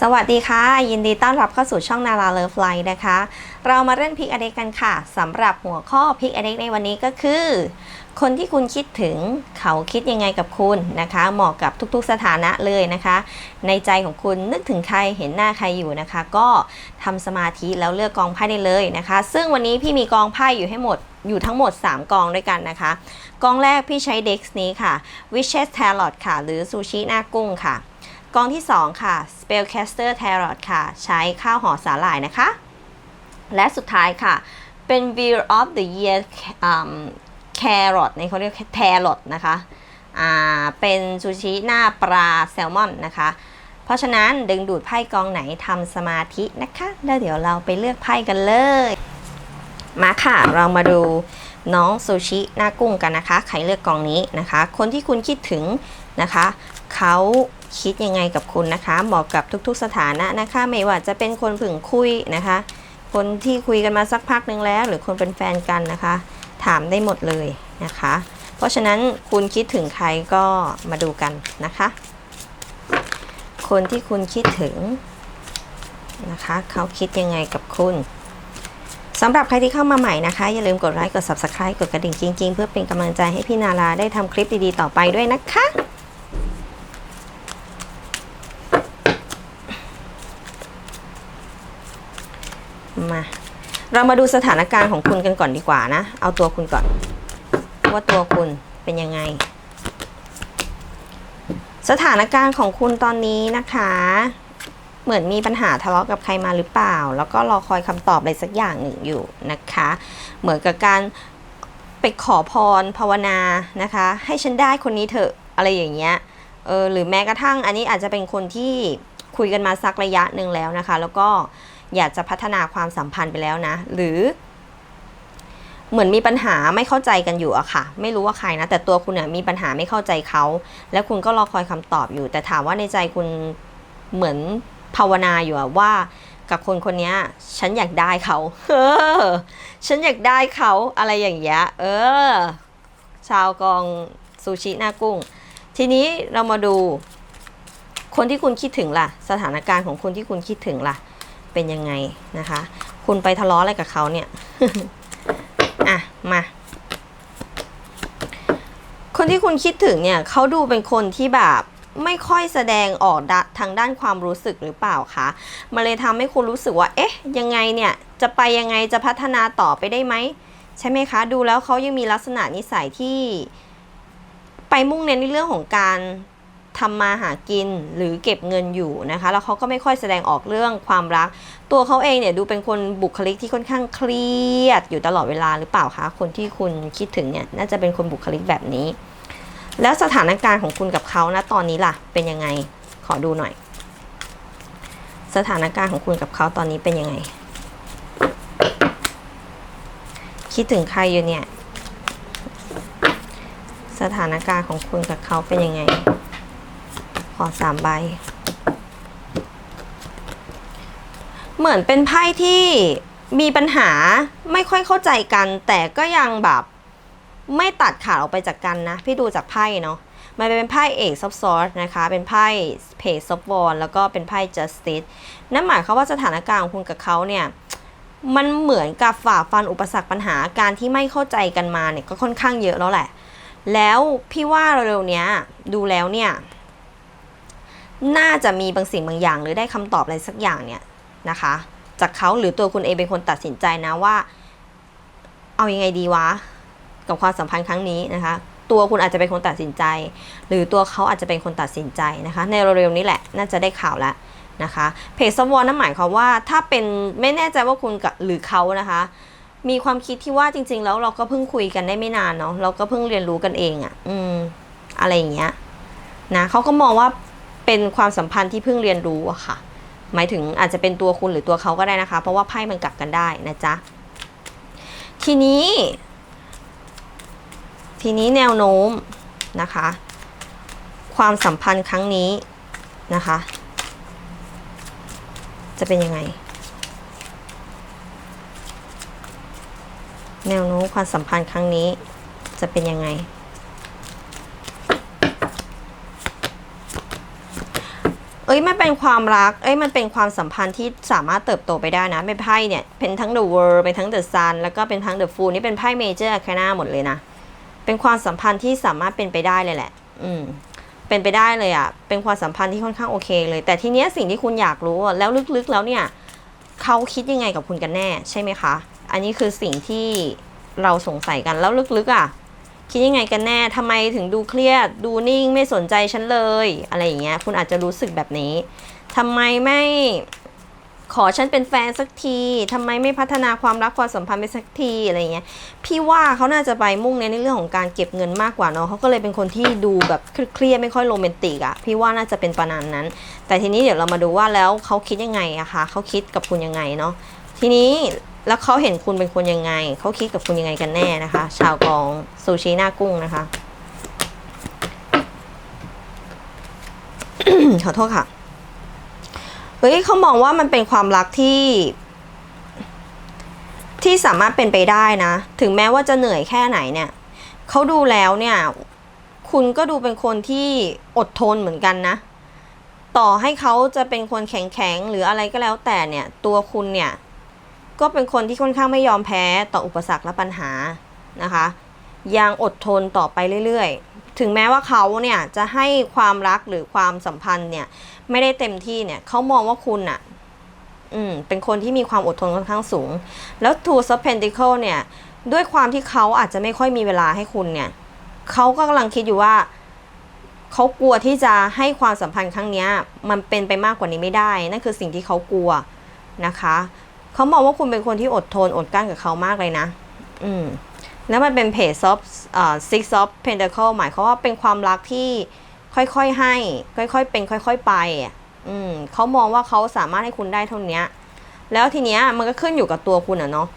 สวัสดีค่ะ ยินดีต้อนรับเข้าสู่ช่องนาราเลิฟไลน์นะคะ เรามาเล่นพิกอเด็กกันค่ะสำหรับหัวข้อพิกอเด็กในวันนี้ก็คือ คนที่คุณคิดถึงเขาคิดยังไงกับคุณนะคะ เหมาะกับทุกๆสถานะเลยนะคะ ในใจของคุณนึกถึงใครเห็นหน้าใครอยู่นะคะ ก็ทำสมาธิแล้วเลือกกองไพ่ได้เลยนะคะ ซึ่งวันนี้พี่มีกองไพ่อยู่ให้หมดอยู่ทั้งหมด 3 กองด้วยกันนะคะ กองแรกพี่ใช้เด็กนี้ค่ะ Wishes Tarot ค่ะ หรือซูชิหน้ากุ้งค่ะ กองที่ 2 ค่ะ Spellcaster Tarot ค่ะ ใช้ข้าวห่อสาหร่ายนะคะ และสุดท้ายค่ะ เป็น View of the Year Carrot ในเขาเรียก Tarot นะคะอ่าเป็นซูชิหน้าปลาแซลมอนนะคะ เพราะฉะนั้นดึงดูดไพ่กองไหนทำสมาธินะคะ แล้วเดี๋ยวเราไปเลือกไพ่กันเลย มาค่ะ เรามาดูน้องซูชิหน้ากุ้งกันนะคะ ใครเลือกกองนี้นะคะ คนที่คุณคิดถึงนะคะ เขา คิดยังไงกับคุณนะคะเหมาะกับทุกๆสถานะนะคะ ไม่ว่าจะเป็นคนผึ่งคุยนะคะ คนที่คุยกันมาสักพักหนึ่งแล้ว หรือคนเป็นแฟนกันนะคะ ถามได้หมดเลยนะคะ เพราะฉะนั้นคุณคิดถึงใครก็มาดูกันนะคะ คนที่คุณคิดถึงนะคะเขาคิดยังไงกับคุณสำหรับใครที่เข้ามาใหม่นะคะ อย่าลืมกดไลค์กด Subscribe กดกระดิ่งจริงๆ เพื่อเป็นกำลังใจให้พี่นาราได้ทำคลิปดีๆ ต่อไปด้วยนะคะ มา เรามาดูสถานการณ์ของคุณกันก่อนดีกว่านะ เอาตัวคุณก่อน ว่าตัวคุณเป็นยังไง สถานการณ์ของคุณตอนนี้นะคะ เหมือนมีปัญหาทะเลาะกับใครมาหรือเปล่า แล้วก็รอคอยคำตอบอะไรสักอย่างหนึ่งอยู่นะคะ เหมือนกับการไปขอพรภาวนานะคะ ให้ฉันได้คนนี้เถอะอะไรอย่างเงี้ยเออหรือแม้กระทั่งอันนี้อาจจะเป็นคนที่คุยกันมาสักระยะหนึ่งแล้วนะคะ แล้วก็ อยากจะพัฒนาความสัมพันธ์ไปแล้วนะ หรือเหมือนมีปัญหาไม่เข้าใจกันอยู่อะค่ะ ไม่รู้ว่าใครนะ แต่ตัวคุณเนี่ยมีปัญหาไม่เข้าใจเขา แล้วคุณก็รอคอยคำตอบอยู่ แต่ถามว่าในใจคุณเหมือนภาวนาอยู่ว่ากับคนคนนี้ฉันอยากได้เขาเออฉันอยากได้เขาอะไรอย่างเงี้ยเออ ชาวกองซูชิหน้ากุ้ง ทีนี้เรามาดู คนที่คุณคิดถึงล่ะ สถานการณ์ของคนที่คุณคิดถึงล่ะ เป็นยังไงนะคะ คุณไปทะเลาะอะไรกับเขาเนี่ย อะ มา คนที่คุณคิดถึงเนี่ยเขาดูเป็นคนที่แบบไม่ค่อยแสดงออกดทางด้านความรู้สึกหรือเปล่าคะมันเลยทำให้คุณรู้สึกว่า เอ๊ะ ยังไงเนี่ย จะไปยังไงจะพัฒนาต่อไปได้ไหม ใช่ไหมคะ ดูแล้วเขายังมีลักษณะนิสัยที่ ไปมุ่งเน้นในเรื่องของการ ทำมาหากินหรือเก็บเงินอยู่นะคะแล้วเขาก็ไม่ค่อยแสดงออกเรื่องความรัก ตัวเขาเองเนี่ยดูเป็นคนบุคลิกที่ค่อนข้างเครียดอยู่ตลอดเวลาหรือเปล่าคะคนที่คุณคิดถึงเนี่ยน่าจะเป็นคนบุคลิกแบบนี้ แล้วสถานการณ์ของคุณกับเขานะตอนนี้ล่ะเป็นยังไงขอดูหน่อย สถานการณ์ของคุณกับเขาตอนนี้เป็นยังไง คิดถึงใครอยู่เนี่ย สถานการณ์ของคุณกับเขาเป็นยังไง อสามใบ เหมือนเป็นไพ่ที่มีปัญหาไม่ค่อยเข้าใจกัน แต่ก็ยังแบบไม่ตัดขาดออกไปจากกันนะ พี่ดูจากไพ่เนาะมันเป็นไพ่เอกซับซอร์นะคะ เป็นไพ่เพจซับวอนแล้วก็เป็นไพ่ justice นั่นหมายความว่าสถานการณ์ของคุณกับเขาเนี่ยมันเหมือนกับฝ่าฟันอุปสรรคปัญหาการที่ไม่เข้าใจกันมาเนี่ยก็ค่อนข้างเยอะแล้วแหละ แล้วพี่ว่าเร็วๆเนี้ยดูแล้วเนี่ย น่าจะมีบางสิ่งบางอย่าง หรือได้คำตอบอะไรสักอย่างเนี่ยนะคะ จากเขาหรือตัวคุณเองเป็นคนตัดสินใจนะว่า เอายังไงดีวะ กับความสัมพันธ์ครั้งนี้นะคะ ตัวคุณอาจจะเป็นคนตัดสินใจ หรือตัวเขาอาจจะเป็นคนตัดสินใจนะคะ ในเร็วๆนี้แหละ น่าจะได้ข่าวแล้วนะคะเพจสวอนนั่นหมายความว่าถ้าเป็นไม่แน่ใจว่าคุณกับหรือเขานะคะ มีความคิดที่ว่าจริง ๆ แล้วเราก็เพิ่งคุยกันได้ไม่นานเนาะเราก็เพิ่งเรียนรู้กันเองอะ่ะ อืม อะไรอย่างเงี้ยนะเขาก็มองว่า เป็นความสัมพันธ์ที่เพิ่งเรียนรู้อะค่ะ หมายถึงอาจจะเป็นตัวคุณหรือตัวเขาก็ได้นะคะ เพราะว่าไพ่มันกลับกันได้นะจ๊ะ ทีนี้ ทีนี้แนวโน้มนะคะ ความสัมพันธ์ครั้งนี้นะคะ จะเป็นยังไง แนวโน้มความสัมพันธ์ครั้งนี้จะเป็นยังไง อ้ยมันเป็นความรัก เอ้ยมันเป็นความสัมพันธ์ที่สามารถเติบโตไปได้นะเป็นไพ่เนี่ย เป็นทั้ง The World เป็นทั้ง The Sun แล้วก็เป็นทั้ง The Fool นี่เป็นไพ่ Major Arcana หมดเลยนะ เป็นความสัมพันธ์ที่สามารถเป็นไปได้เลยแหละ อืมเป็นไปได้เลยอะ่ะ เป็นความสัมพันธ์ที่ค่อนข้างโอเคเลย แต่ทีเนี้ยสิ่งที่คุณอยากรู้แล้วลึกๆแล้วเนี่ยเขาคิดยังไงกับคุณกันแน่ใช่ไหมคะ อันนี้คือสิ่งที่เราสงสัยกันแล้วลึกๆอะ่ะ คิดยังไงกันแน่ทำไมถึงดูเครียด ดูนิ่งไม่สนใจฉันเลย อะไรอย่างเงี้ย คุณอาจจะรู้สึกแบบนี้ทำไมไม่ขอฉันเป็นแฟนสักทีทำไมไม่พัฒนาความรักความสัมพันธ์ไปสักทีอะไรเงี้ย พี่ว่าเขาน่าจะไปมุ่งในในเรื่องของการเก็บเงินมากกว่าเนาะเขาก็เลยเป็นคนที่ดูแบบเครียดไม่ค่อยโรแมนติกอะพี่ว่าน่าจะเป็นประมาณนั้น แต่ทีนี้เดี๋ยวเรามาดูว่าแล้วเขาคิดยังไงอะคะเขาคิดกับคุณยังไงเนาะ ทีนี้ แล้วเขาเห็นคุณเป็นคนยังไง เขาคิดกับคุณยังไงกันแน่นะคะ ชาวกองซูชิหน้ากุ้งนะคะ ขอโทษค่ะ เฮ้ยเขามองว่ามันเป็นความรักที่ ที่สามารถเป็นไปได้นะ ถึงแม้ว่าจะเหนื่อยแค่ไหนเนี่ย เขาดูแล้วเนี่ย คุณก็ดูเป็นคนที่อดทนเหมือนกันนะ ต่อให้เขาจะเป็นคนแข็งๆหรืออะไรก็แล้วแต่เนี่ย ตัวคุณเนี่ย ก็เป็นคนที่ค่อนข้างไม่ยอมแพ้ต่ออุปสรรคและปัญหานะคะ ยังอดทนต่อไปเรื่อยๆ ถึงแม้ว่าเขาเนี่ยจะให้ความรักหรือความสัมพันธ์เนี่ยไม่ได้เต็มที่เนี่ยเขามองว่าคุณอะอืมเป็นคนที่มีความอดทนค่อนข้างสูง แล้ว Two of Pentacle เนี่ยด้วยความที่เขาอาจจะไม่ค่อยมีเวลาให้คุณเนี่ยเขาก็กำลังคิดอยู่ว่าเขากลัวที่จะให้ความสัมพันธ์ครั้งนี้มันเป็นไปมากกว่านี้ไม่ได้ นั่นคือสิ่งที่เขากลัวนะคะ เขามองว่าคุณเป็นคนที่อดทนอดกลั้นกับเขามากเลยนะ อืม แล้วมันเป็นเพจซอฟอ่า six of pentacle หมายความว่าเป็นความรักที่ค่อยๆให้ ค่อยๆเป็น ค่อย ๆ ไปอืมเขามองว่าเขาสามารถให้คุณได้เท่านี้แล้วทีเนี้ยมันก็ขึ้นอยู่กับตัวคุณอะเนาะ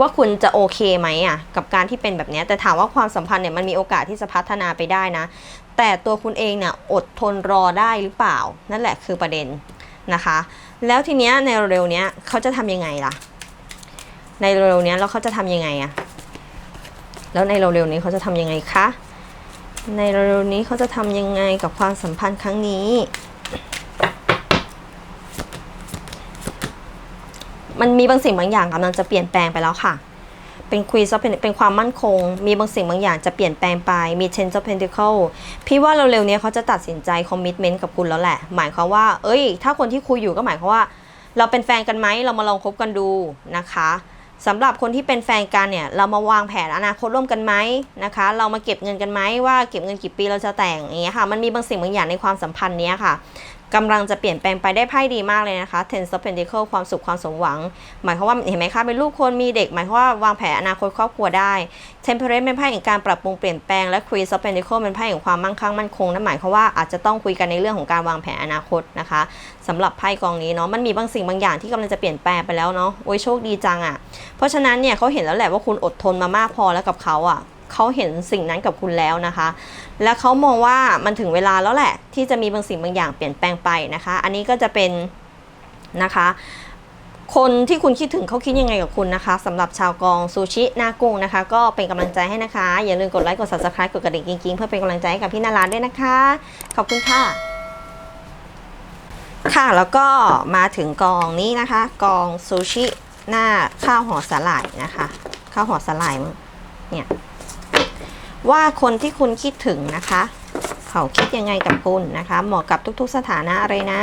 ว่าคุณจะโอเคไหมอะกับการที่เป็นแบบเนี้ยแต่ถามว่าความสัมพันธ์เนี่ยมันมีโอกาสที่จะพัฒนาไปได้นะ แต่ตัวคุณเองเนี่ยอดทนรอได้หรือเปล่า นั่นแหละคือประเด็นนะคะ แล้วทีเนี้ยในเร็วๆเนี้ยเขาจะทำยังไงล่ะ ในเร็วๆเนี้ยแล้วเขาจะทำยังไงอะแล้วในเร็วๆนี้เขาจะทำยังไงคะ ในเร็วๆนี้เขาจะทำยังไงกับความสัมพันธ์ครั้งนี้ มันมีบางสิ่งบางอย่างกำลังจะเปลี่ยนแปลงไปแล้วค่ะ เป็นควีซเป็นเป็นความมั่นคง มีบางสิ่งบางอย่างจะเปลี่ยนแปลงไป มี Ten of Pentacle พี่ว่าเร็วๆนี้เขาจะตัดสินใจคอมมิชเมนต์กับคุณแล้วแหละ หมายความว่า เอ้ย ถ้าคนที่คุยอยู่ก็หมายความว่า เราเป็นแฟนกันไหม เรามาลองคบกันดูนะคะสำหรับคนที่เป็นแฟนกันเนี่ย เรามาวางแผนอนาคตร่วมกันไหมนะคะ เรามาเก็บเงินกันไหมว่าเก็บเงินกี่ปีเราจะแต่งอย่างเงี้ยค่ะ มันมีบางสิ่งบางอย่างในความสัมพันธ์เนี้ยค่ะ กำลังจะเปลี่ยนแปลงไปได้ไพ่ดีมากเลยนะคะ Ten of Pentacle ความสุขความสมหวัง หมายความว่าเห็นไหมคะเป็นลูกคนมีเด็ก หมายความว่าวางแผนอนาคตครอบครัวได้ Temperance เป็นไพ่แห่งการปรับปรุงเปลี่ยนแปลงและ Queen of Pentacle เป็นไพ่แห่งความมั่งคั่งมั่นคงนั่นหมายความว่าอาจจะต้องคุยกันในเรื่องของการวางแผนอนาคตนะคะสำหรับไพ่กองนี้เนาะมันมีบางสิ่งบางอย่างที่กำลังจะเปลี่ยนแปลงไปแล้วเนาะโอ้ยโชคดีจังอะ่ะเพราะฉะนั้นเนี่ยเขาเห็นแล้วแหละว่าคุณอดทนมามากพอแล้วกับเขาอะ เขาเห็นสิ่งนั้นกับคุณแล้วนะคะ และเขามองว่ามันถึงเวลาแล้วแหละ ที่จะมีบางสิ่งบางอย่างเปลี่ยนแปลงไปนะคะ อันนี้ก็จะเป็นนะคะ คนที่คุณคิดถึงเขาคิดยังไงกับคุณนะคะสำหรับชาวกองซูชิหน้ากุ้งนะคะ ก็เป็นกำลังใจให้นะคะ อย่าลืมกดไลค์กด subscribe กดกระดิ่งกิ๊งๆเพื่อเป็นกำลังใจให้กับพี่นาราด้วยนะคะ ขอบคุณค่ะค่ะแล้วก็มาถึงกองนี้นะคะ กองซูชิหน้าข้าวห่อสาหร่ายนะคะ ข้าวห่อสาหร่ายเนี่ย ว่าคนที่คุณคิดถึงนะคะ เขาคิดยังไงกับคุณนะคะ เหมาะกับทุกๆสถานะเลยนะ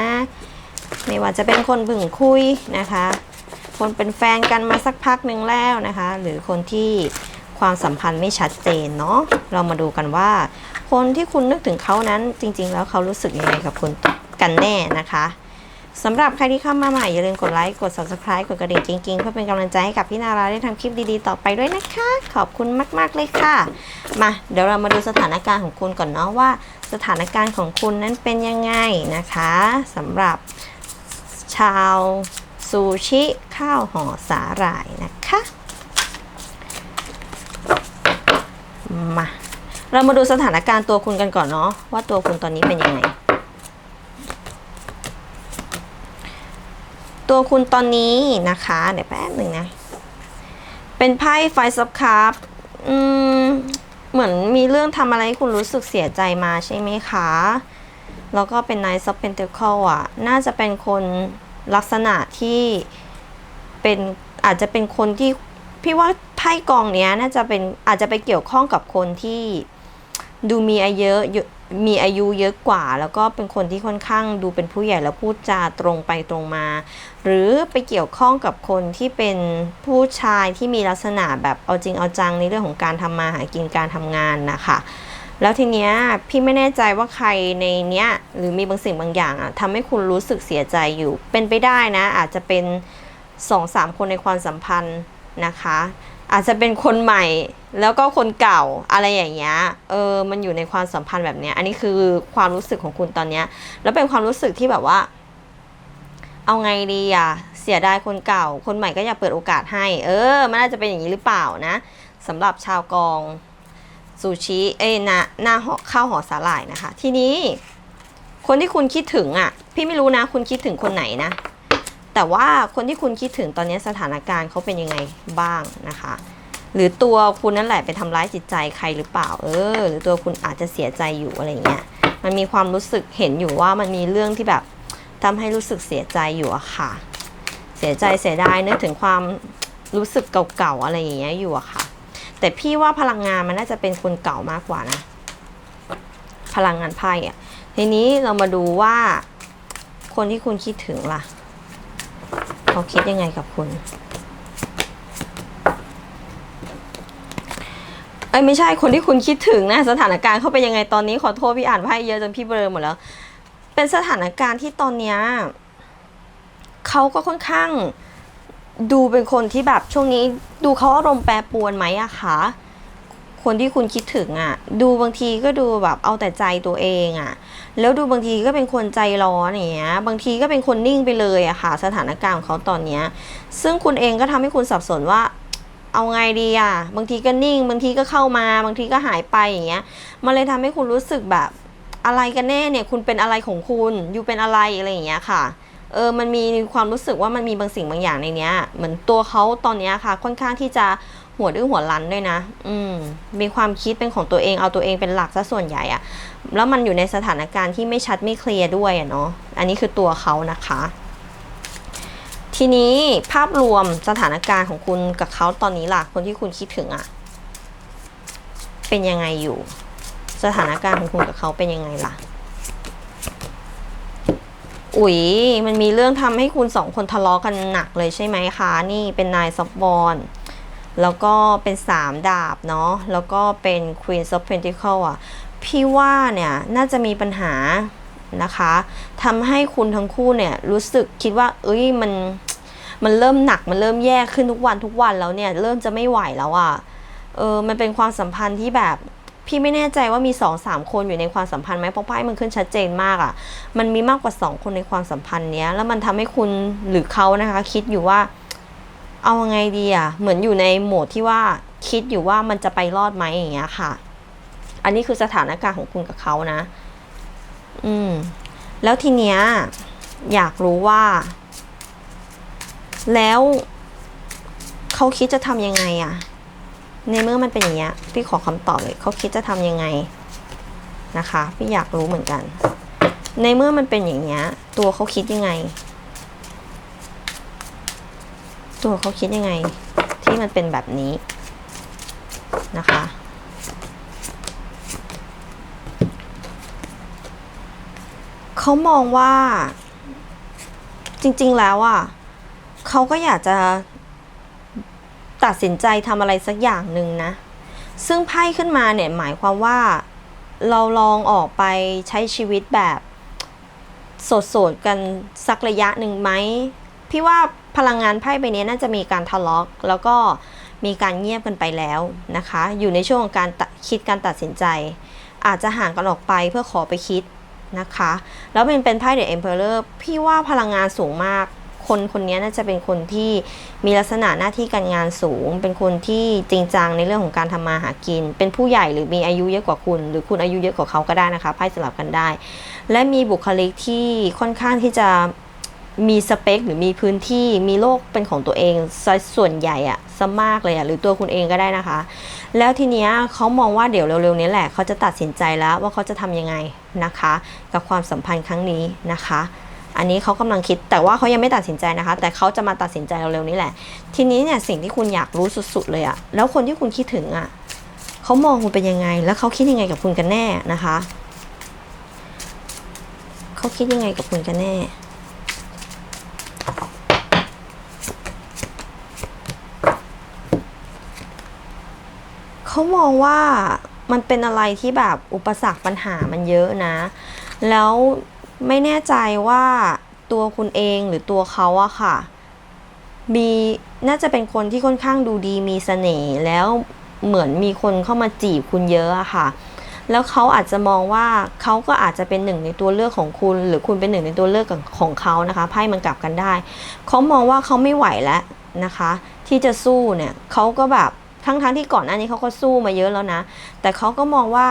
ไม่ว่าจะเป็นคนบึ่งคุยนะคะ คนเป็นแฟนกันมาสักพักหนึ่งแล้วนะคะ หรือคนที่ความสัมพันธ์ไม่ชัดเจนเนาะเรามาดูกันว่า คนที่คุณนึกถึงเขานั้นจริง ๆ แล้วเขารู้สึกยังไงกับคุณกันแน่นะคะ สำหรับใครที่เข้ามาใหม่ อย่าลืมกดไลค์กด subscribe กดกระดิ่งจริงๆ เพื่อเป็นกำลังใจให้กับพี่นาราได้ทำคลิปดีๆ ต่อไปด้วยนะคะ ขอบคุณมากๆเลยค่ะ มาเดี๋ยวเรามาดูสถานการณ์ของคุณก่อนเนาะว่า สถานการณ์ของคุณนั้นเป็นยังไงนะคะสำหรับชาวซูชิข้าวห่อสาหร่ายนะคะมาเรามาดูสถานการณ์ตัวคุณกันก่อนเนาะว่าตัวคุณตอนนี้เป็นยังไง ตัวคุณตอนนี้นะคะ เดี๋ยวแป๊บหนึ่งนะ เป็นไพ่ไฟซับคัพอืมเหมือนมีเรื่องทำอะไรให้คุณรู้สึกเสียใจมาใช่ไหมคะ แล้วก็เป็น Knight of Pentacle อะ น่าจะเป็นคนลักษณะที่เป็นอาจจะเป็นคนที่พี่ว่าไพ่กองเนี้ยน่าจะเป็นอาจจะไปเกี่ยวข้องกับคนที่ดูมีอายุเยอะ มีอายุเยอะกว่า แล้วก็เป็นคนที่ค่อนข้างดูเป็นผู้ใหญ่แล้วพูดจาตรงไปตรงมา หรือไปเกี่ยวข้องกับคนที่เป็นผู้ชายที่มีลักษณะแบบเอาจริงเอาจังในเรื่องของการทำมาหากินการทำงานนะคะแล้วทีเนี้ยพี่ไม่แน่ใจว่าใครในเนี้ยหรือมีบางสิ่งบางอย่างอะทำให้คุณรู้สึกเสียใจอยู่ เป็นไปได้นะ อาจจะเป็นสองสามคนในความสัมพันธ์นะคะ อาจจะเป็นคนใหม่แล้วก็คนเก่าอะไรอย่างเงี้ย เออ มันอยู่ในความสัมพันธ์แบบเนี้ย อันนี้คือความรู้สึกของคุณตอนเนี้ย แล้วเป็นความรู้สึกที่แบบว่า เอาไงดีอะเสียดายคนเก่า คนใหม่ก็อยากเปิดโอกาสให้ เออ มันน่าจะเป็นอย่างนี้หรือเปล่านะสำหรับชาวกองซูชิ เอ้ยน้าหน้าหอข้าวหอสาหร่ายนะคะ ทีนี้ คนที่คุณคิดถึงอะพี่ไม่รู้นะ คุณคิดถึงคนไหนนะ แต่ว่าคนที่คุณคิดถึงตอนนี้สถานการณ์เขาเป็นยังไงบ้างนะคะ หรือตัวคุณนั่นแหละไปทำร้ายจิตใจใครหรือเปล่า เออ หรือตัวคุณอาจจะเสียใจอยู่อะไรเงี้ย มันมีความรู้สึกเห็นอยู่ว่ามันมีเรื่องที่แบบทำให้รู้สึกเสียใจอยู่อะค่ะ เสียใจเสียดายนึกถึงความรู้สึกเก่าๆอะไรอย่างเงี้ยอยู่อะค่ะ แต่พี่ว่าพลังงานมันน่าจะเป็นคนเก่ามากกว่านะ พลังงานไพ่อะทีนี้เรามาดูว่าคนที่คุณคิดถึงล่ะ เขาคิดยังไงกับคุณเอ้ยไม่ใช่คนที่คุณคิดถึงนะสถานการณ์เขาเป็นยังไงตอนนี้ขอโทษพี่อ่านไพ่เยอะจนพี่เบลอหมดแล้ว เป็นสถานการณ์ที่ตอนเนี้ยเขาก็ค่อนข้างดูเป็นคนที่แบบช่วงนี้ดูเขาอารมณ์แปรปรวนไหมอะคะ คนที่คุณคิดถึงอะดูบางทีก็ดูแบบเอาแต่ใจตัวเองอะแล้วดูบางทีก็เป็นคนใจร้อนอย่างเงี้ย บางทีก็เป็นคนนิ่งไปเลยอะค่ะ สถานการณ์ของเขาตอนเนี้ย ซึ่งคุณเองก็ทำให้คุณสับสนว่าเอาไงดีอะบางทีก็นิ่ง บางทีก็เข้ามา บางทีก็หายไปอย่างเงี้ย มันเลยทำให้คุณรู้สึกแบบอะไรกันแน่เนี่ย คุณเป็นอะไรของคุณ อยู่เป็นอะไรอะไรอย่างเงี้ยค่ะ เออ มันมีความรู้สึกว่ามันมีบางสิ่งบางอย่างในเนี้ย เหมือนตัวเขาตอนเนี้ยค่ะ ค่อนข้างที่จะ หัวดื้อหัวรั้นด้วยนะ อืม มีความคิดเป็นของตัวเองเอาตัวเองเป็นหลักซะส่วนใหญ่อะแล้วมันอยู่ในสถานการณ์ที่ไม่ชัดไม่เคลียร์ด้วยอะเนาะ อันนี้คือตัวเขานะคะ ทีนี้ภาพรวมสถานการณ์ของคุณกับเขาตอนนี้ล่ะ คนที่คุณคิดถึงอะเป็นยังไงอยู่ สถานการณ์ของคุณกับเขาเป็นยังไงล่ะ อุ๊ยมันมีเรื่องทำให้คุณสองคนทะเลาะกันหนักเลยใช่ไหมคะ นี่เป็นนายซอฟบอล แล้วก็เป็นสามดาบเนาะแล้วก็เป็น Queen of Pentacle อะพี่ว่าเนี่ยน่าจะมีปัญหานะคะทำให้คุณทั้งคู่เนี่ยรู้สึกคิดว่า เอ้ยมันมันเริ่มหนักมันเริ่มแย่ขึ้นทุกวันทุกวันแล้วเนี่ยเริ่มจะไม่ไหวแล้วอะเออมันเป็นความสัมพันธ์ที่แบบพี่ไม่แน่ใจว่ามีสองสามคนอยู่ในความสัมพันธ์ไหมเพราะไพ่มันขึ้นชัดเจนมากอะ่ะ มันมีมากกว่าสองคนในความสัมพันธ์เนี้ยแล้วมันทำให้คุณหรือเขานะคะ คิดอยู่ว่า เอาไงดีอะ่ะเหมือนอยู่ในโหมดที่ว่าคิดอยู่ว่ามันจะไปรอดไหมอย่างเงี้ยค่ะ อันนี้คือสถานการณ์ของคุณกับเขานะ อืม แล้วทีเนี้ย อยากรู้ว่า แล้วเขาคิดจะทำยังไงอะในเมื่อมันเป็นอย่างเงี้ย พี่ขอคำตอบเลยเขาคิดจะทำยังไงนะคะ พี่อยากรู้เหมือนกัน ในเมื่อมันเป็นอย่างเงี้ย ตัวเขาคิดยังไง ตัวเขาคิดยังไงที่มันเป็นแบบนี้นะคะ เขามองว่า จริงๆแล้วอะเขาก็อยากจะตัดสินใจทำอะไรสักอย่างหนึ่งนะ ซึ่งไพ่ขึ้นมาเนี่ยหมายความว่าเราลองออกไปใช้ชีวิตแบบ โสดๆกันสักระยะหนึ่งไหมพี่ว่า พลังงานไพ่ใบนี้น่าจะมีการทะเลาะแล้วก็มีการเงียบกันไปแล้วนะคะ อยู่ในช่วงของการคิดการตัดสินใจ อาจจะห่างกันออกไปเพื่อขอไปคิดนะคะ แล้วเป็นเป็นไพ่เดอะเอ็มเพอเรอร์พี่ว่าพลังงานสูงมาก คนคนนี้น่าจะเป็นคนที่มีลักษณะหน้าที่การงานสูง เป็นคนที่จริงจังในเรื่องของการทำมาหากิน เป็นผู้ใหญ่หรือมีอายุเยอะกว่าคุณ หรือคุณอายุเยอะกว่าเขาก็ได้นะคะไพ่สลับกันได้ และมีบุคลิกที่ค่อนข้างที่จะ มีสเปคหรือมีพื้นที่มีโลกเป็นของตัวเองส่วนใหญ่อะซะมากเลยอะหรือตัวคุณเองก็ได้นะคะ แล้วทีเนี้ยเขามองว่าเดี๋ยวเร็วๆนี้แหละเขาจะตัดสินใจแล้วว่าเขาจะทำยังไงนะคะ กับความสัมพันธ์ครั้งนี้นะคะ อันนี้เขากำลังคิดแต่ว่าเขายังไม่ตัดสินใจนะคะ แต่เขาจะมาตัดสินใจเร็วๆนี้แหละ ทีนี้เนี่ยสิ่งที่คุณอยากรู้สุด ๆ เลยอะแล้วคนที่คุณคิดถึงอะเขามองคุณเป็นยังไง แล้วเขาคิดยังไงกับคุณกันแน่นะคะเขาคิดยังไงกับคุณกันแน่ เขามองว่ามันเป็นอะไรที่แบบอุปสรรคปัญหามันเยอะนะ แล้วไม่แน่ใจว่าตัวคุณเองหรือตัวเขาอะค่ะ มีน่าจะเป็นคนที่ค่อนข้างดูดีมีเสน่ห์แล้วเหมือนมีคนเข้ามาจีบคุณเยอะอะค่ะ แล้วเขาอาจจะมองว่าเขาก็อาจจะเป็นหนึ่งในตัวเลือกของคุณ หรือคุณเป็นหนึ่งในตัวเลือกของเขานะคะไพ่มันกลับกันได้เขามองว่าเขาไม่ไหวแล้วนะคะ ที่จะสู้เนี่ยเขาก็แบบ ทั้งๆทที่ก่อนหน้านี้เขาก็สู้มาเยอะแล้วนะ แต่เขาก็มองว่า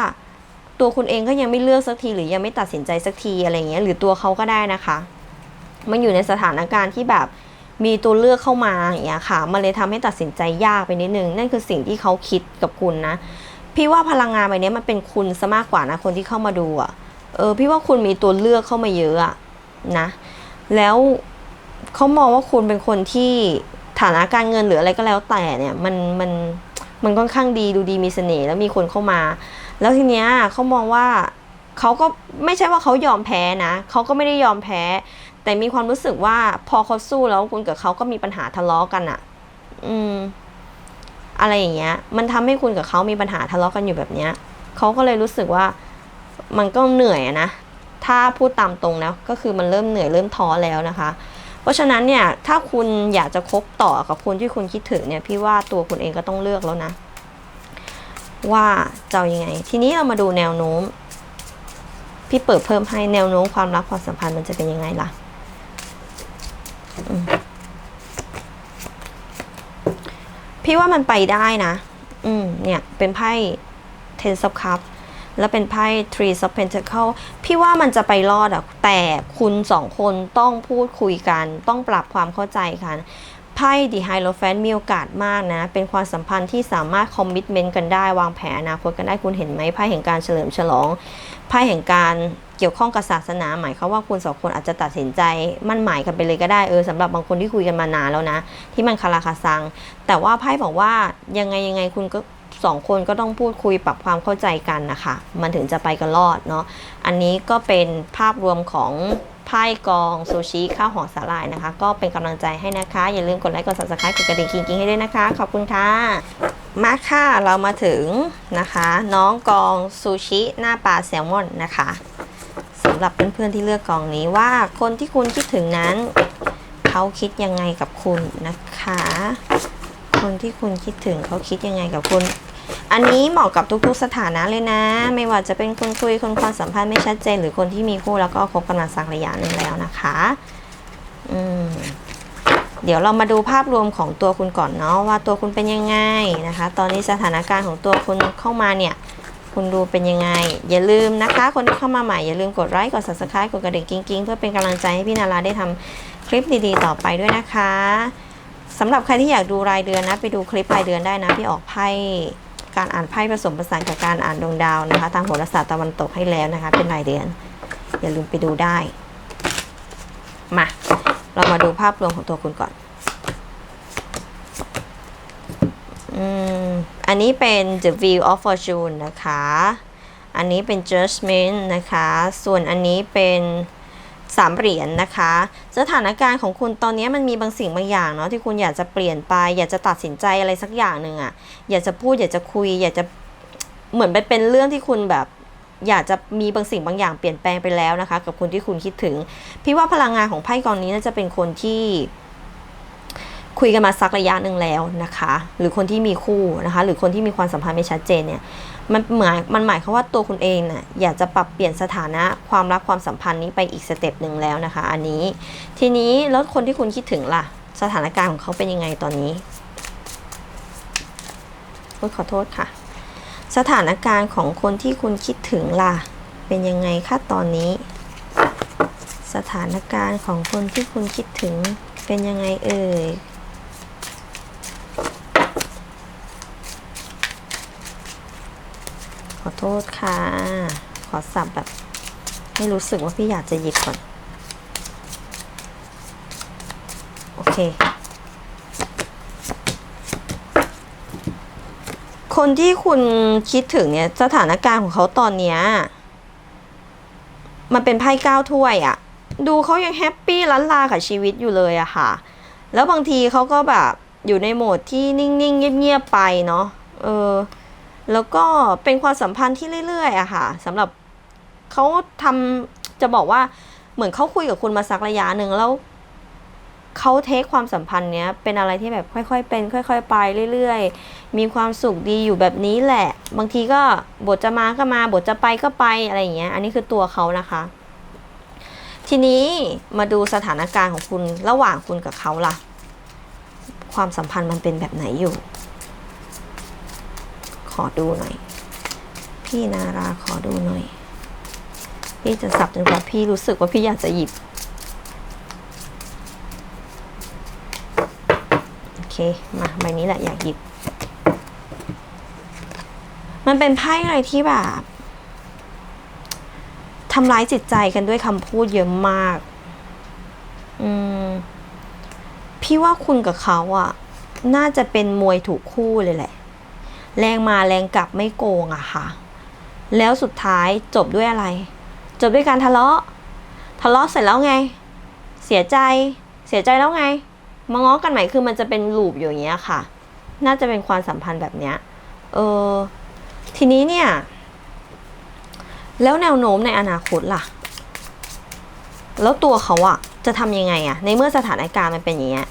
ตัวคุณเองก็ยังไม่เลือกสักทีหรือยังไม่ตัดสินใจสักทีอะไรเงี้ยหรือตัวเขาก็ได้นะคะ มันอยู่ในสถานการณ์ที่แบบมีตัวเลือกเข้ามาอย่างเงี้ยค่ะ มันเลยทำให้ตัดสินใจยากไปนิดนึง นั่นคือสิ่งที่เขาคิดกับคุณนะ พี่ว่าพลังงานใบนี้มันเป็นคุณซะมากกว่านะคนที่เข้ามาดูอะ่ะ เออ พี่ว่าคุณมีตัวเลือกเข้ามาเยอะอะนะ แล้วเขามองว่าคุณเป็นคนที่ ฐานะการเงินหรืออะไรก็แล้วแต่เนี่ยมันมันมันค่อนข้างดีดูดีมีเสน่ห์แล้วมีคนเข้ามา แล้วทีเนี้ยเขามองว่าเขาก็ไม่ใช่ว่าเขายอมแพ้นะเขาก็ไม่ได้ยอมแพ้ แต่มีความรู้สึกว่าพอเขาสู้แล้วคุณกับเขาก็มีปัญหาทะเลาะกันอะอืม อะไรอย่างเงี้ย มันทำให้คุณกับเขามีปัญหาทะเลาะกันอยู่แบบเนี้ยเขาก็เลยรู้สึกว่า มันก็เหนื่อยนะถ้าพูดตามตรงนะก็คือมันเริ่มเหนื่อยเริ่มท้อแล้วนะคะ เพราะฉะนั้นเนี่ยถ้าคุณอยากจะคบต่อกับคนที่คุณคิดถึงเนี่ยพี่ว่าตัวคุณเองก็ต้องเลือกแล้วนะ ว่าจะยังไง ทีนี้เรามาดูแนวโน้ม พี่เปิดเพิ่มให้แนวโน้มความรักความสัมพันธ์มันจะเป็นยังไงล่ะพี่ว่ามันไปได้นะ อืม เนี่ย เป็นไพ่ Ten of Cups แล้วเป็นไพ่ Three of Pentacles พี่ว่ามันจะไปรอดอะแต่คุณสองคนต้องพูดคุยกัน ต้องปรับความเข้าใจกันไพ่ The Hierophant มีโอกาสมากนะ เป็นความสัมพันธ์ที่สามารถคอมมิ t เมนต์กันได้ วางแผนอนาคตกันได้คุณเห็นไหมไพ่แห่งการเฉลิมฉลองไพ่แห่งการเกี่ยวข้องกับศาสนาหมายความว่าคุณสองคนอาจจะตัดสินใจมั่นหมายกันไปเลยก็ได้เออสำหรับบางคนที่คุยกันมานานแล้วนะ ที่มันคาราคาซัง แต่ว่าไพ่บอกว่ายังไงยังไงคุณก็ สองคนก็ต้องพูดคุยปรับความเข้าใจกันนะคะ มันถึงจะไปกันรอดเนาะอันนี้ก็เป็นภาพรวมของไพ่กองซูชิข้าวหอสาหร่ายนะคะ ก็เป็นกำลังใจให้นะคะ อย่าลืมกดไลค์กด subscribe กดกระดิ่งกิ๊งๆให้ด้วยนะคะ ขอบคุณค่ะ มาค่ะเรามาถึงนะคะ น้องกองซูชิหน้าปลาแซลมอนนะคะสำหรับเพื่อนๆที่เลือกกองนี้ว่าคนที่คุณคิดถึงนั้น เขาคิดยังไงกับคุณนะคะ คนที่คุณคิดถึงเขาคิดยังไงกับคุณ อันนี้เหมาะกับทุกๆสถานะเลยนะ ไม่ว่าจะเป็นคนคุยคนความสัมพันธ์ไม่ชัดเจน หรือคนที่มีคู่แล้วก็คบกันมาสักระยะหนึ่งแล้วนะคะอืมเดี๋ยวเรามาดูภาพรวมของตัวคุณก่อนเนาะว่าตัวคุณเป็นยังไงนะคะ ตอนนี้สถานการณ์ของตัวคุณเข้ามาเนี่ยคุณดูเป็นยังไง อย่าลืมนะคะ คนที่เข้ามาใหม่อย่าลืมกดไลค์กด subscribe กดกระดิ่งกิ๊งๆ เพื่อเป็นกำลังใจให้พี่นาราได้ทำคลิปดีๆ ต่อไปด้วยนะคะ สำหรับใครที่อยากดูรายเดือนนะ ไปดูคลิปรายเดือนได้นะพี่ออกไพ่การอ่านไพ่ผสมผสานกับการอ่านดวงดาวนะคะ ทางโหราศาสตร์ตะวันตกให้แล้วนะคะ เป็นรายเดือน อย่าลืมไปดูได้ มา เรามาดูภาพรวมของตัวคุณก่อนอืมอันนี้เป็น The View of Fortune นะคะ อันนี้เป็น Judgment นะคะ ส่วนอันนี้เป็น สามเหรียญนะคะ สถานการณ์ของคุณตอนนี้มันมีบางสิ่งบางอย่างเนาะที่คุณอยากจะเปลี่ยนไป อยากจะตัดสินใจอะไรสักอย่างหนึ่งอะอยากจะพูดอยากจะคุย อยากจะเหมือนไปเป็นเรื่องที่คุณแบบอยากจะมีบางสิ่งบางอย่างเปลี่ยนแปลงไปแล้วนะคะ กับคนที่คุณคิดถึง พี่ว่าพลังงานของไพ่กองนี้น่าจะเป็นคนที่ คุยกันมาสักระยะหนึ่งแล้วนะคะ หรือคนที่มีคู่นะคะ หรือคนที่มีความสัมพันธ์ไม่ชัดเจนเนี่ยมันหมายมันหมายความว่าตัวคุณเองน่ะอยากจะปรับเปลี่ยนสถานะความรักความสัมพันธ์นี้ไปอีกสเต็ปหนึ่งแล้วนะคะ อันนี้ ทีนี้แล้วคนที่คุณคิดถึงล่ะ สถานการณ์ของเขาเป็นยังไงตอนนี้ขอโทษค่ะ สถานการณ์ของคนที่คุณคิดถึงล่ะ เป็นยังไงคะตอนนี้สสถานการณ์ของคนที่คุณคิดถึงเป็นยังไงเอ่ย อโทษค่ะ ขอสับแบบให้รู้สึกว่าพี่อยากจะหยิบก่อน โอเค คนที่คุณคิดถึงเนี่ยสถานการณ์ของเขาตอนเนี้ยมันเป็นไพ่เก้าถ้วยอะดูเขายังแฮปปี้ล้านลากับชีวิตอยู่เลยอะค่ะ แล้วบางทีเขาก็แบบอยู่ในโหมดที่นิ่งๆ เงียบๆ ไปเนาะเออ แล้วก็เป็นความสัมพันธ์ที่เรื่อยๆอะค่ะสำหรับเขาทำจะบอกว่าเหมือนเขาคุยกับคุณมาสักระยะหนึ่งแล้วเขาเทคความสัมพันธ์เนี้ยเป็นอะไรที่แบบค่อยๆเป็น ค่อย ๆ ไปเรื่อย ๆ มีความสุขดีอยู่แบบนี้แหละ บางทีก็บทจะมาก็มาบทจะไปก็ไปอะไรอย่างเงี้ย อันนี้คือตัวเขานะคะ ทีนี้มาดูสถานการณ์ของคุณระหว่างคุณกับเขาล่ะ ความสัมพันธ์มันเป็นแบบไหนอยู่ ขอดูหน่อย พี่นาราขอดูหน่อย พี่จะสับจนกว่าพี่รู้สึกว่าพี่อยากจะหยิบ โอเค มาใบนี้แหละอยากหยิบ มันเป็นไพ่อะไรที่แบบทำร้ายจิตใจกันด้วยคำพูดเยอะมาก อืม พี่ว่าคุณกับเขาอะน่าจะเป็นมวยถูกคู่เลยแหละ แรงมาแรงกลับไม่โกงอะค่ะ แล้วสุดท้ายจบด้วยอะไร จบด้วยการทะเลาะ ทะเลาะเสร็จแล้วไง เสียใจ เสียใจแล้วไง มาง้อกันใหม่คือมันจะเป็นลูปอย่างเงี้ยค่ะ น่าจะเป็นความสัมพันธ์แบบเนี้ย เออ ทีนี้เนี่ย แล้วแนวโน้มในอนาคตล่ะ แล้วตัวเขาอะจะทำยังไงอะในเมื่อสถานการณ์มันเป็นอย่างเงี้ย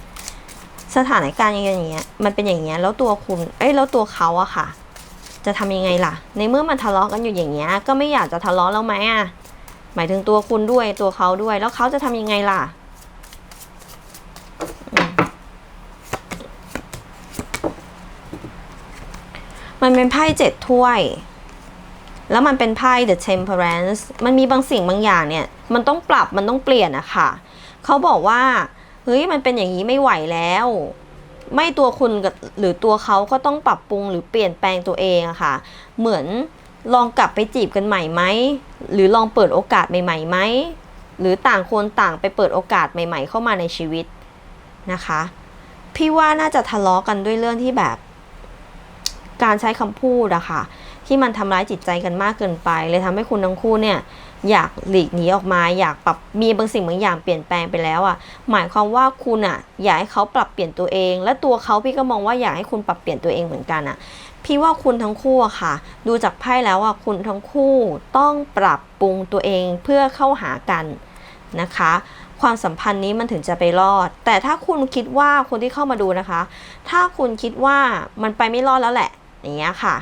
สถานการณ์อย่างเงี้ย มันเป็นอย่างเงี้ย แล้วตัวคุณ เอ้ย แล้วตัวเขาอะค่ะ จะทำยังไงล่ะ ในเมื่อมันทะเลาะกันอยู่อย่างเงี้ย ก็ไม่อยากจะทะเลาะแล้วไหมอะหมายถึงตัวคุณด้วย ตัวเขาด้วย แล้วเขาจะทำยังไงล่ะมมันเป็นไพ่เจ็ดถ้วย แล้วมันเป็นไพ่ The Temperance มันมีบางสิ่งบางอย่างเนี่ย มันต้องปรับ มันต้องเปลี่ยนอะค่ะ เขาบอกว่า เฮ้ยมันเป็นอย่างนี้ไม่ไหวแล้ว ไม่ตัวคุณกับหรือตัวเขาก็ต้องปรับปรุงหรือเปลี่ยนแปลงตัวเองอะค่ะ เหมือนลองกลับไปจีบกันใหม่ไหมหรือลองเปิดโอกาสใหม่ๆไหมหรือต่างคนต่างไปเปิดโอกาสใหม่ ๆ เข้ามาในชีวิตนะคะ พี่ว่าน่าจะทะเลาะกันด้วยเรื่องที่แบบ การใช้คำพูดอะค่ะ ที่มันทำร้ายจิตใจกันมากเกินไป เลยทำให้คุณทั้งคู่เนี่ยอยากหลีกหนีออกมา อยากปรับมีบางสิ่งบางอย่างเปลี่ยนแปลงไปแล้วอะหมายความว่าคุณอะอยากให้เขาปรับเปลี่ยนตัวเอง และตัวเขาพี่ก็มองว่าอยากให้คุณปรับเปลี่ยนตัวเองเหมือนกันอะพี่ว่าคุณทั้งคู่อะค่ะ ดูจากไพ่แล้วอะคุณทั้งคู่ต้องปรับปรุงตัวเองเพื่อเข้าหากันนะคะความสัมพันธ์นี้มันถึงจะไปรอด แต่ถ้าคุณคิดว่าคนที่เข้ามาดูนะคะ ถ้าคุณคิดว่ามันไปไม่รอดแล้วแหละ อย่างเงี้ยค่ะ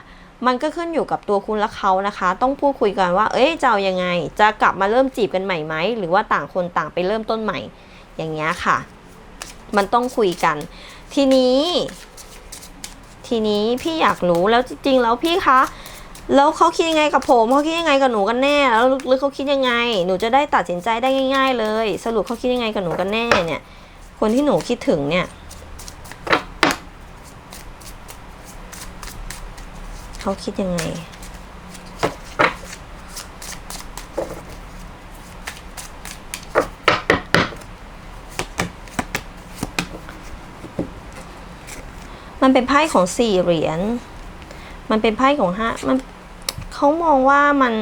มันก็ขึ้นอยู่กับตัวคุณและเขานะคะ ต้องพูดคุยกันว่า เอ้ยจะเอายังไง จะกลับมาเริ่มจีบกันใหม่ไหมหรือว่าต่างคนต่างไปเริ่มต้นใหม่ อย่างเงี้ยค่ะ มันต้องคุยกัน ทีนี้ ทีนี้พี่อยากรู้แล้วจริงๆแล้วพี่คะแล้วเขาคิดยังไงกับผมเขาคิดยังไงกับหนูกันแน่แล้วลึกๆเขาคิดยังไง หนูจะได้ตัดสินใจได้ง่าย ๆ เลย สรุปเขาคิดยังไงกับหนูกันแน่เนี่ย คนที่หนูคิดถึงเนี่ย เขาคิดยังไง มันเป็นไพ่ของสี่เหรียญ มันเป็นไพ่ของห้ามันเขามองว่ามัน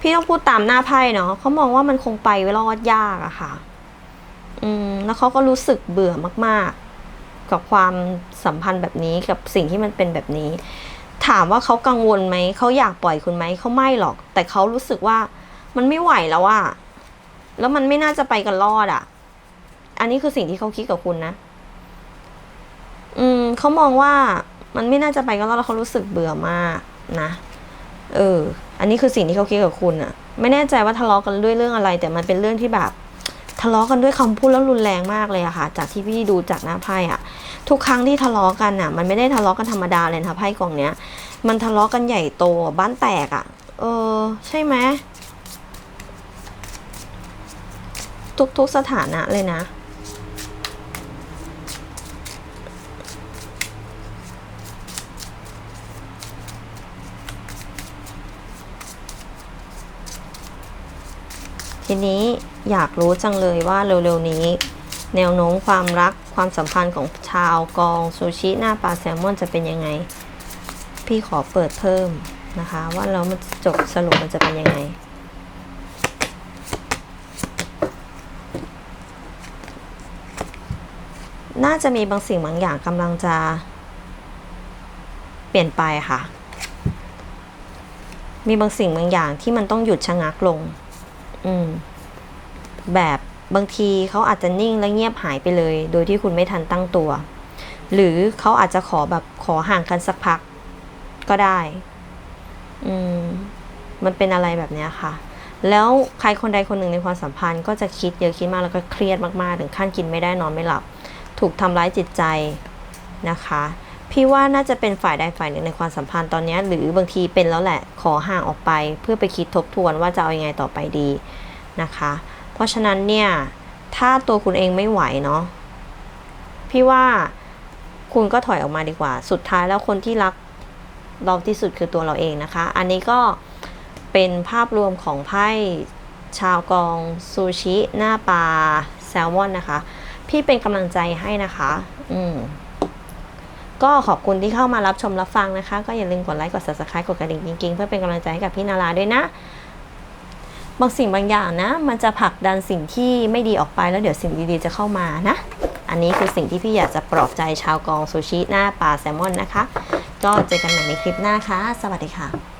พี่ต้องพูดตามหน้าไพ่เนาะเขามองว่ามันคงไปรอดยากอะค่ะ อืม แล้วเขาก็รู้สึกเบื่อมากๆ กับความสัมพันธ์แบบนี้กับสิ่งที่มันเป็นแบบนี้ ถามว่าเขากังวลไหมเขาอยากปล่อยคุณไหมเขาไม่หรอก แต่เขารู้สึกว่ามันไม่ไหวแล้วอะแล้วมันไม่น่าจะไปกันรอดอะอันนี้คือสิ่งที่เขาคิดกับคุณนะ อืมเขามองว่ามันไม่น่าจะไปกันรอดแล้วเขารู้สึกเบื่อมากนะ เออ อันนี้คือสิ่งที่เขาคิดกับคุณอะไม่แน่ใจว่าทะเลาะกันด้วยเรื่องอะไร แต่มันเป็นเรื่องที่แบบ ทะเลาะกันด้วยคำพูดแล้วรุนแรงมากเลยอะค่ะ จากที่พี่ดูจากหน้าไพ่อะทุกครั้งที่ทะเลาะกันอะมันไม่ได้ทะเลาะกันธรรมดาเลยนะคะไพ่กองเนี้ย มันทะเลาะกันใหญ่โตบ้านแตกอะเออ ใช่ไหมทุกทุกสถานะเลยนะ ทีนี้อยากรู้จังเลยว่าเร็วๆนี้ แนวโน้มความรักความสัมพันธ์ของชาวกองซูชิหน้าปลาแซลมอนจะเป็นยังไง พี่ขอเปิดเพิ่มนะคะ ว่าแล้วมันจบสรุปมันจะเป็นยังไงน่าจะมีบางสิ่งบางอย่างกำลังจะเปลี่ยนไปค่ะ มีบางสิ่งบางอย่างที่มันต้องหยุดชะงักลง อืม แบบบางทีเขาอาจจะนิ่งและเงียบหายไปเลย โดยที่คุณไม่ทันตั้งตัว หรือเขาอาจจะขอแบบขอห่างกันสักพัก ก็ได้ อืม มันเป็นอะไรแบบนี้ค่ะ แล้วใครคนใดคนหนึ่งในความสัมพันธ์ก็จะคิดเยอะคิดมากแล้วก็เครียดมากๆ ถึงขั้นกินไม่ได้นอนไม่หลับ ถูกทำร้ายจิตใจนะคะ พี่ว่าน่าจะเป็นฝ่ายใดฝ่ายหนึ่งในความสัมพันธ์ตอนนี้หรือบางทีเป็นแล้วแหละขอห่างออกไป เพื่อไปคิดทบทวนว่าจะเอาอยัางไงต่อไปดีนะคะ เพราะฉะนั้นเนี่ยถ้าตัวคุณเองไม่ไหวเนาะพี่ว่าคุณก็ถอยออกมาดีกว่า สุดท้ายแล้วคนที่รักเราที่สุดคือตัวเราเองนะคะ อันนี้ก็เป็นภาพรวมของไพ่ชาวกองซูชิ หน้าปลาแซลมอนนะคะ พี่เป็นกำลังใจให้นะคะ อืม ก็ขอบคุณที่เข้ามารับชมรับฟังนะคะ ก็อย่าลืมกดไลค์กด subscribe กดกระดิ่งจริงๆ เพื่อเป็นกำลังใจให้กับพี่นาราด้วยนะบางสิ่งบางอย่างนะ มันจะผลักดันสิ่งที่ไม่ดีออกไปแล้วเดี๋ยวสิ่งดีๆจะเข้ามานะ อันนี้คือสิ่งที่พี่อยากจะปลอบใจชาวกองซูชิหน้าปลาแซลมอนนะคะ ก็เจอกันใหม่ในคลิปหน้าค่ะ สวัสดีค่ะ